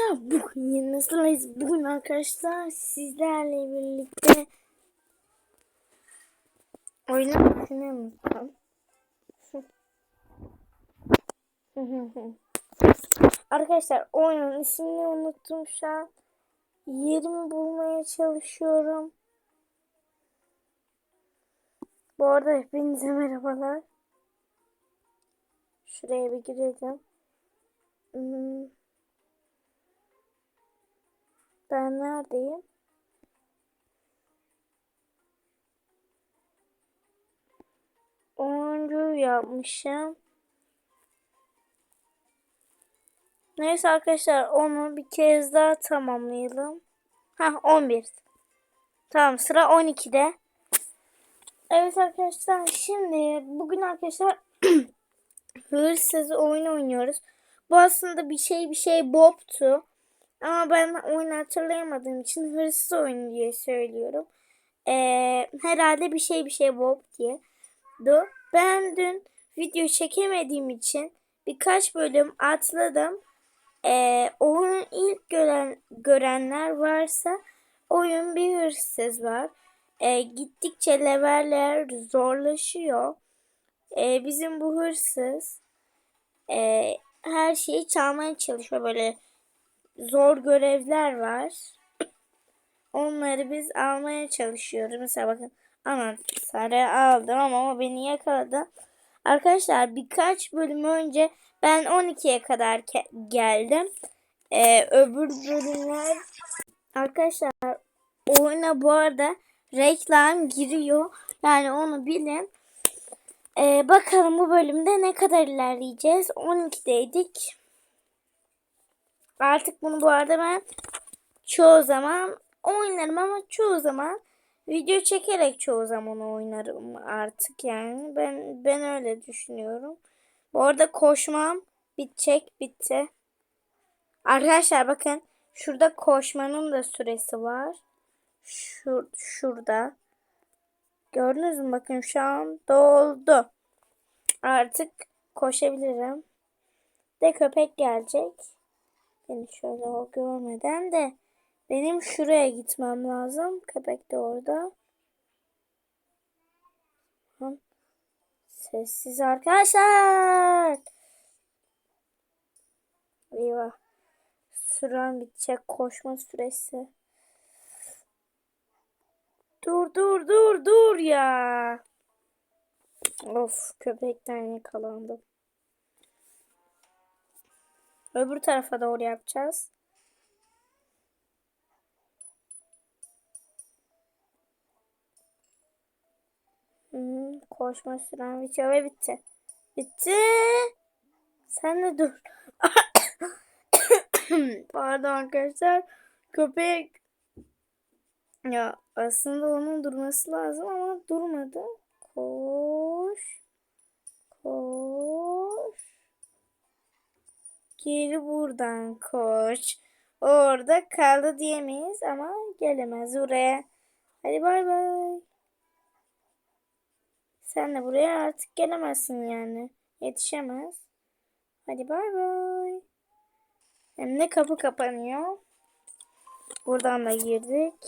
arkadaşlar bugün nasılız? Bugün arkadaşlar sizlerle birlikte oynamasını unuttum. arkadaşlar oyunun ismini unuttum şu an. Yerimi bulmaya çalışıyorum. Bu arada hepinize merhabalar. Şuraya bir girelim. Hmm. Ben neredeyim? Oyuncu yapmışım. Neyse arkadaşlar onu bir kez daha tamamlayalım. Ha 11. Tamam sıra 12'de. Evet arkadaşlar şimdi bugün arkadaşlar hırsız oyun oynuyoruz. Bu aslında bir şey bir şey Bob'tu. Ama ben oyunu hatırlayamadığım için hırsız oyun diye söylüyorum. Ee, herhalde bir şey bir şey Bob diye. Du. Ben dün video çekemediğim için birkaç bölüm atladım. Ee, oyun ilk gören, görenler varsa oyun bir hırsız var. Ee, gittikçe leveller zorlaşıyor. Ee, bizim bu hırsız e, her şeyi çalmaya çalışıyor böyle zor görevler var. Onları biz almaya çalışıyoruz. Mesela bakın anahtarı aldım ama o beni yakaladı. Arkadaşlar birkaç bölüm önce ben 12'ye kadar geldim. Ee, öbür bölümler arkadaşlar oyuna bu arada reklam giriyor. Yani onu bilin. Ee, bakalım bu bölümde ne kadar ilerleyeceğiz. 12'deydik. Artık bunu bu arada ben çoğu zaman oynarım ama çoğu zaman video çekerek çoğu zaman oynarım artık yani. Ben ben öyle düşünüyorum. Bu arada koşmam bitecek bitti. Arkadaşlar bakın şurada koşmanın da süresi var. Şur şurada. Gördünüz mü? Bakın şu an doldu. Artık koşabilirim. De köpek gelecek. Beni şöyle o görmeden de benim şuraya gitmem lazım. Köpek de orada. Sessiz arkadaşlar. Eyvah. Süren bitecek koşma süresi. Dur dur dur dur ya. Of köpekten yakalandım. Öbür tarafa doğru yapacağız. Hmm, koşma süren bitiyor ve bitti. Bitti. Sen de dur. Pardon arkadaşlar. Köpek ya aslında onun durması lazım ama durmadı. Koş. Koş. Geri buradan koş. Orada kaldı diyemeyiz ama gelemez buraya. Hadi bay bay. Sen de buraya artık gelemezsin yani. Yetişemez. Hadi bay bay. Hem de kapı kapanıyor. Buradan da girdik.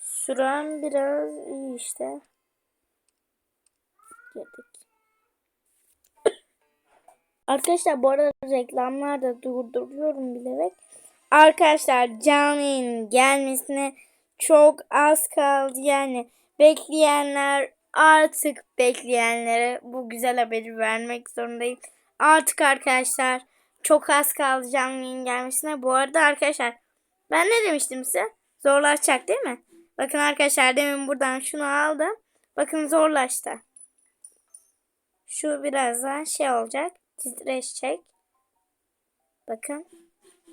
Süren biraz iyi işte. Girdik. Arkadaşlar bu arada reklamlar da durduruyorum bilerek. Arkadaşlar caminin gelmesine çok az kaldı. Yani bekleyenler artık bekleyenlere bu güzel haberi vermek zorundayım. Artık arkadaşlar çok az kaldı caminin gelmesine. Bu arada arkadaşlar ben ne demiştim size? Zorlaşacak değil mi? Bakın arkadaşlar demin buradan şunu aldım. Bakın zorlaştı. Şu birazdan şey olacak titreşecek. Bakın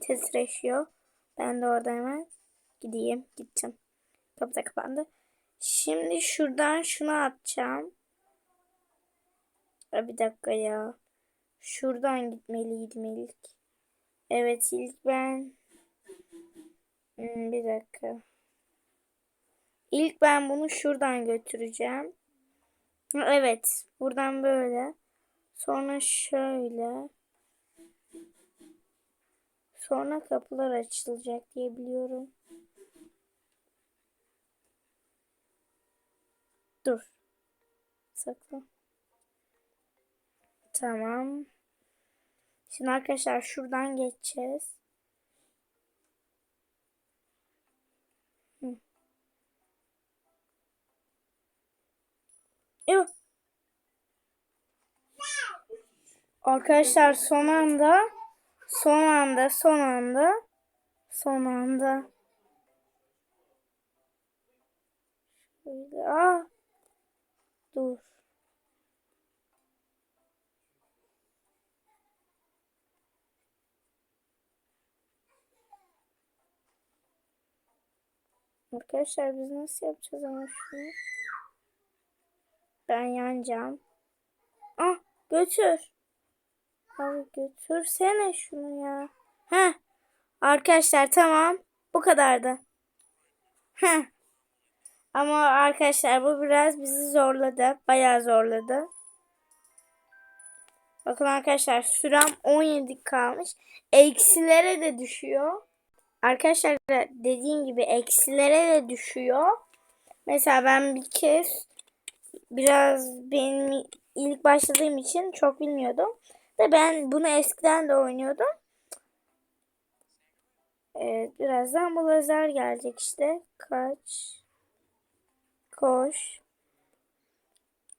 titreşiyor. Ben de orada hemen gideyim. Gittim. Kapı da kapandı. Şimdi şuradan şunu atacağım. bir dakika ya. Şuradan gitmeliydim ilk. Evet ilk ben. Hmm, bir dakika. İlk ben bunu şuradan götüreceğim. Evet. Buradan böyle. Sonra şöyle. sonra kapılar açılacak diye biliyorum. Dur. Sakla. Tamam. Şimdi arkadaşlar şuradan geçeceğiz. Hı. Yok. Arkadaşlar son anda son anda son anda son anda Şöyle, aa, dur. Arkadaşlar biz nasıl yapacağız ama şunu? Ben yanacağım. Ah götür. Abi götürsene şunu ya. Heh. Arkadaşlar tamam. Bu kadardı. Heh. Ama arkadaşlar bu biraz bizi zorladı. Bayağı zorladı. Bakın arkadaşlar sürem 17 kalmış. Eksilere de düşüyor. Arkadaşlar dediğim gibi eksilere de düşüyor. Mesela ben bir kez biraz benim ilk başladığım için çok bilmiyordum. De ben bunu eskiden de oynuyordum. Evet birazdan bu lazer gelecek işte. Kaç. Koş.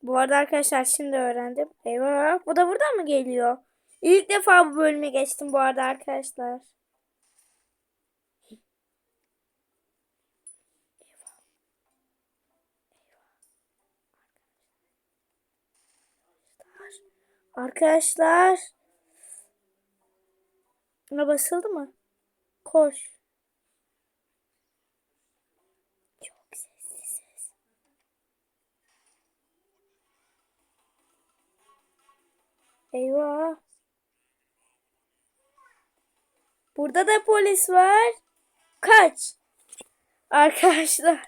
Bu arada arkadaşlar şimdi öğrendim. Eyvah bu da buradan mı geliyor? İlk defa bu bölüme geçtim bu arada arkadaşlar. Arkadaşlar. Buna basıldı mı? Koş. Çok sessiz. Eyvah. Burada da polis var. Kaç. Arkadaşlar.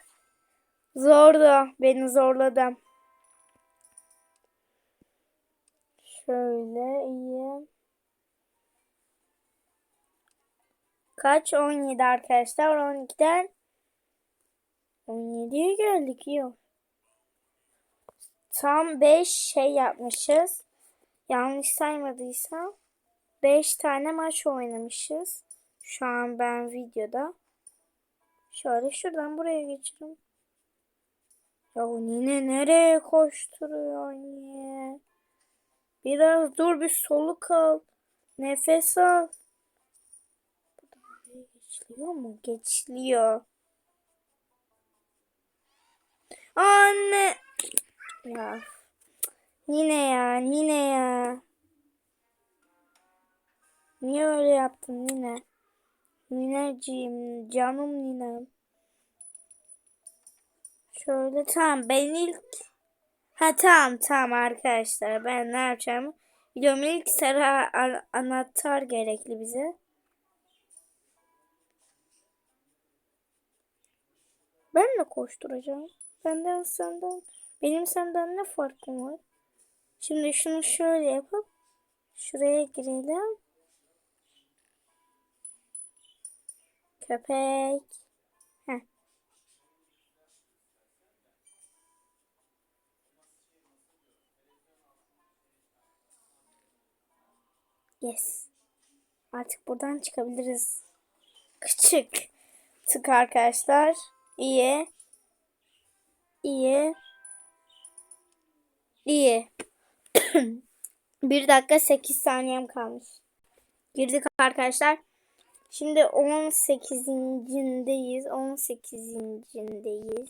Zordu. Beni zorladı. Şöyle iyi. Kaç? 17 arkadaşlar. 12'den 17'ye geldik. Yok. Tam 5 şey yapmışız. Yanlış saymadıysam 5 tane maç oynamışız. Şu an ben videoda. Şöyle şuradan buraya geçelim. Ya yine nereye koşturuyor niye? Biraz dur bir soluk al. Nefes al. Geçiliyor mu? Geçiliyor. Anne. Ya. Yine ya. Yine ya. Niye öyle yaptın yine? Nineciğim. Canım ninem. Şöyle tamam ben ilk Ha tamam tamam arkadaşlar ben ne yapacağımı biliyorum ilk sarı anahtar gerekli bize. Ben de koşturacağım. Benden senden benim senden ne farkım var? Şimdi şunu şöyle yapıp şuraya girelim. Köpek. Yes. Artık buradan çıkabiliriz. Küçük tık arkadaşlar. İyi. İyi. İyi. Bir dakika 8 saniyem kalmış. Girdik arkadaşlar. Şimdi 18.deyiz. 18.deyiz.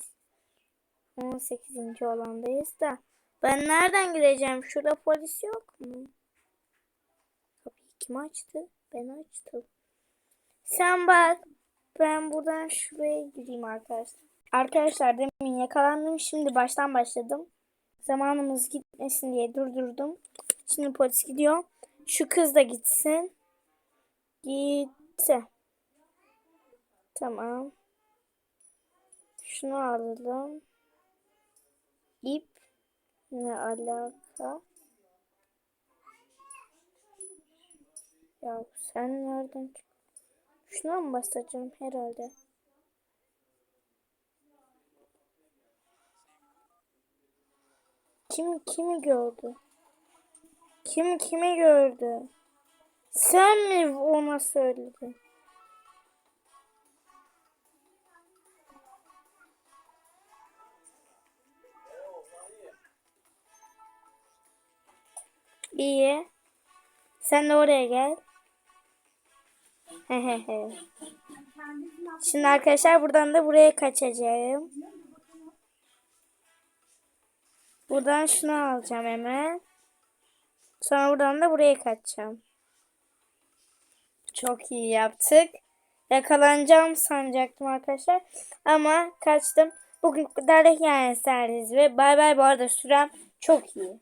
18. olandayız da. Ben nereden gireceğim? Şurada polis yok mu? Kim açtı? Ben açtım. Sen bak. Ben buradan şuraya gireyim arkadaşlar. Arkadaşlar demin yakalandım. Şimdi baştan başladım. Zamanımız gitmesin diye durdurdum. Şimdi polis gidiyor. Şu kız da gitsin. Gitti. Tamam. Şunu alalım. İp. Ne alaka? Ya sen nereden çıktın? Şuna mı basacağım herhalde? Kim kimi gördü? Kim kimi gördü? Sen mi ona söyledin? İyi. Sen de oraya gel. Şimdi arkadaşlar buradan da buraya kaçacağım. Buradan şunu alacağım hemen. Sonra buradan da buraya kaçacağım. Çok iyi yaptık. Yakalanacağım sanacaktım arkadaşlar. Ama kaçtım. Bugün kadar yani seriniz ve bay bay bu arada sürem çok iyi.